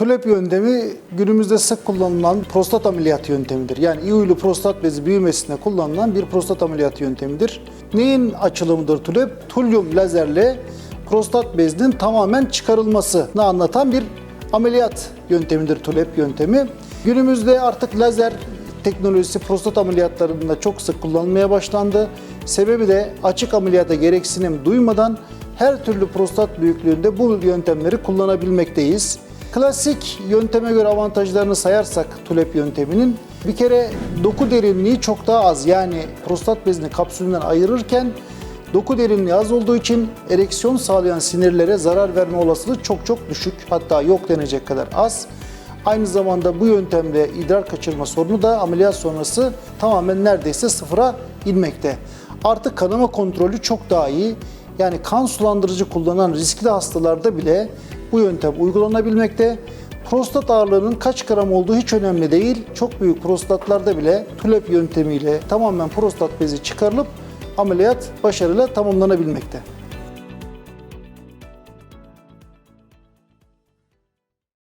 TULEP yöntemi günümüzde sık kullanılan prostat ameliyatı yöntemidir. Yani iyi huylu prostat bezi büyümesine kullanılan bir prostat ameliyatı yöntemidir. Neyin açılımıdır TULEP? Tulyum lazerle prostat bezinin tamamen çıkarılmasını anlatan bir ameliyat yöntemidir TULEP yöntemi. Günümüzde artık lazer teknolojisi prostat ameliyatlarında çok sık kullanılmaya başlandı. Sebebi de açık ameliyata gereksinim duymadan her türlü prostat büyüklüğünde bu yöntemleri kullanabilmekteyiz. Klasik yönteme göre avantajlarını sayarsak TULEP yönteminin bir kere doku derinliği çok daha az. Yani prostat bezini kapsülünden ayırırken doku derinliği az olduğu için ereksiyon sağlayan sinirlere zarar verme olasılığı çok çok düşük. Hatta yok denecek kadar az. Aynı zamanda bu yöntemle idrar kaçırma sorunu da ameliyat sonrası tamamen neredeyse sıfıra inmekte. Artık kanama kontrolü çok daha iyi. Yani kan sulandırıcı kullanan riskli hastalarda bile bu yöntem uygulanabilmekte. Prostat ağırlığının kaç gram olduğu hiç önemli değil. Çok büyük prostatlarda bile TULEP yöntemiyle tamamen prostat bezi çıkarılıp ameliyat başarıyla tamamlanabilmekte.